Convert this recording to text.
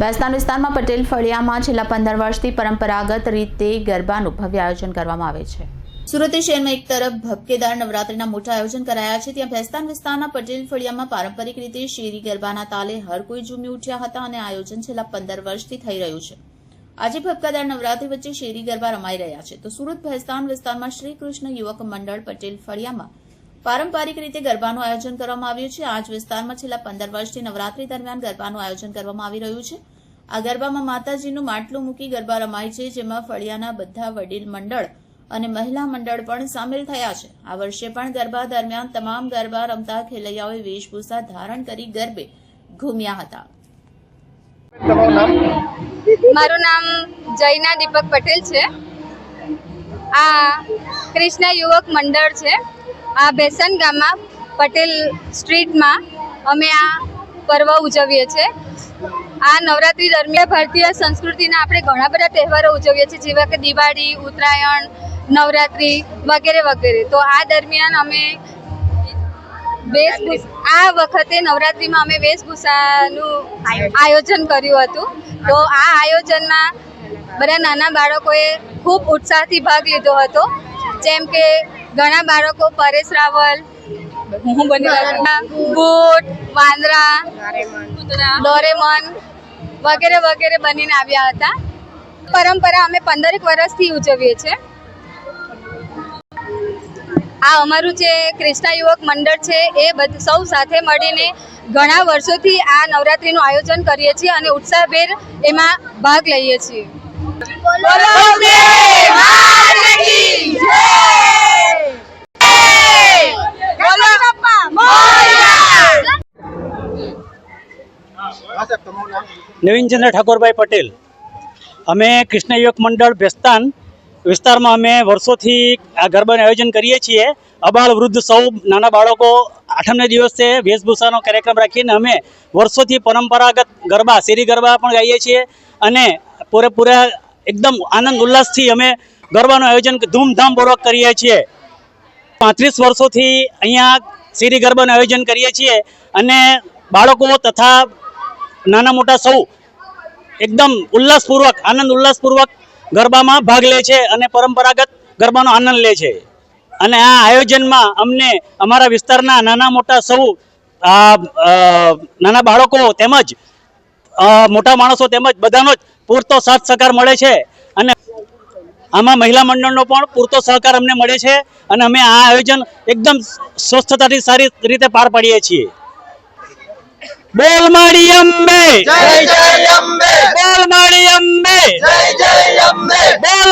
બેસ્તાન વિસ્તારમાં પટેલ ફળિયામાં છેલ્લા પંદર વર્ષથી પરંપરાગત રીતે ગરબાનું ભવ્ય આયોજન કરવામાં આવે છે. સુરત શહેરમાં એક તરફ ભપકેદાર નવરાત્રીના મોટા આયોજન કરાયા છે, ત્યાં ભેસ્તાન વિસ્તારના પટેલ ફળિયામાં પારંપરિક રીતે શેરી ગરબાના તાલે હર કોઈ ઝૂમી ઉઠ્યા હતા અને આયોજન છેલ્લા પંદર વર્ષથી થઈ રહ્યું છે. આજે ભપકાદાર નવરાત્રી વચ્ચે શેરી ગરબા રમાઈ રહ્યા છે. તો સુરત ભેસ્તાન વિસ્તારમાં શ્રી કૃષ્ણ યુવક મંડળ પટેલ ફળિયામાં પારંપરિક રીતે ગરબાનું આયોજન કરવામાં આવ્યું છે. આજ વિસ્તારમાં છેલ્લા પંદર વર્ષથી નવરાત્રી દરમિયાન ગરબાનું આયોજન કરવામાં આવી રહ્યું છે. આ ગરબામાં માતાજીનું માટલું મૂકી ગરબા રમાય છે જેમાં ફળિયાના બધા વડીલ મંડળ અને મહિલા મંડળ પણ સામેલ થયા છે. આ વર્ષે પણ ગરબા દરમિયાન તમામ ગરબા રમતા ખેલૈયાઓએ વેશભૂષા ધારણ કરી ગરબે ઘૂમ્યા હતા. મારું નામ જયના દીપક પટેલ છે. આ કૃષ્ણ યુવક મંડળ છે. આ બેસન ગામમાં પટેલ સ્ટ્રીટમાં અમે આ પર્વ ઉજવીએ છીએ. આ નવરાત્રી દરમિયાન ભારતીય સંસ્કૃતિના આપણે ઘણા બધા તહેવારો ઉજવીએ છીએ, જેવા કે દિવાળી, ઉત્તરાયણ, નવરાત્રી વગેરે વગેરે. તો આ દરમિયાન અમે આ વખતે નવરાત્રીમાં અમે વેશભૂષાનું આયોજન કર્યું હતું. તો આ આયોજનમાં બધા નાના બાળકોએ ખૂબ ઉત્સાહથી ભાગ લીધો હતો. જેમ કે ઘણા બાળકો પરેશ રાવલ, હું બની બૂટ વાંદરા, ડોરેમન વગેરે વગેરે બનીને આવ્યા હતા. પરંપરા અમે પંદરેક વર્ષથી ઉજવીએ છીએ. આ અમારું જે ક્રિષ્ના યુવક મંડળ છે, એ સૌ સાથે મળીને ઘણા વર્ષોથી આ નવરાત્રીનું આયોજન કરીએ છીએ અને ઉત્સાહભેર એમાં ભાગ લઈએ છીએ. નવીનચંદ્ર ઠાકોરભાઈ પટેલ. અમે કૃષ્ણ યુવક મંડળ ભેસ્તાન વિસ્તારમાં અમે વર્ષોથી આ ગરબાનું આયોજન કરીએ છીએ. અબાળ વૃદ્ધ સૌ નાના બાળકો આઠમને દિવસે વેશભૂષાનો કાર્યક્રમ રાખીને અમે વર્ષોથી પરંપરાગત ગરબા, શેરી ગરબા પણ ગાઈએ છીએ અને પૂરેપૂરા એકદમ આનંદ ઉલ્લાસથી અમે ગરબાનું આયોજન ધૂમધામપૂર્વક કરીએ છીએ. પાંત્રીસ વર્ષોથી અહીંયા શેરી ગરબાનું આયોજન કરીએ છીએ અને બાળકો તથા નાના મોટા સૌ એકદમ ઉલ્લાસપૂર્વક, આનંદ ઉલ્લાસપૂર્વક ગરબામાં ભાગ લે છે અને પરંપરાગત ગરબાનો આનંદ લે છે. અને આ આયોજનમાં અમને અમારા વિસ્તારના નાના મોટા સૌ નાના બાળકો તેમજ મોટા માણસો તેમજ બધાનો જ પૂરતો સાથ સહકાર મળે છે. અને આમાં મહિલા મંડળનો પણ પૂરતો સહકાર અમને મળે છે અને અમે આ આયોજન એકદમ સ્વસ્થતાથી સારી રીતે પાર પાડીએ છીએ. બોલ માડી અંબે! જય જય અંબે! બોલ અંબે! જય જય અંબે! બોલ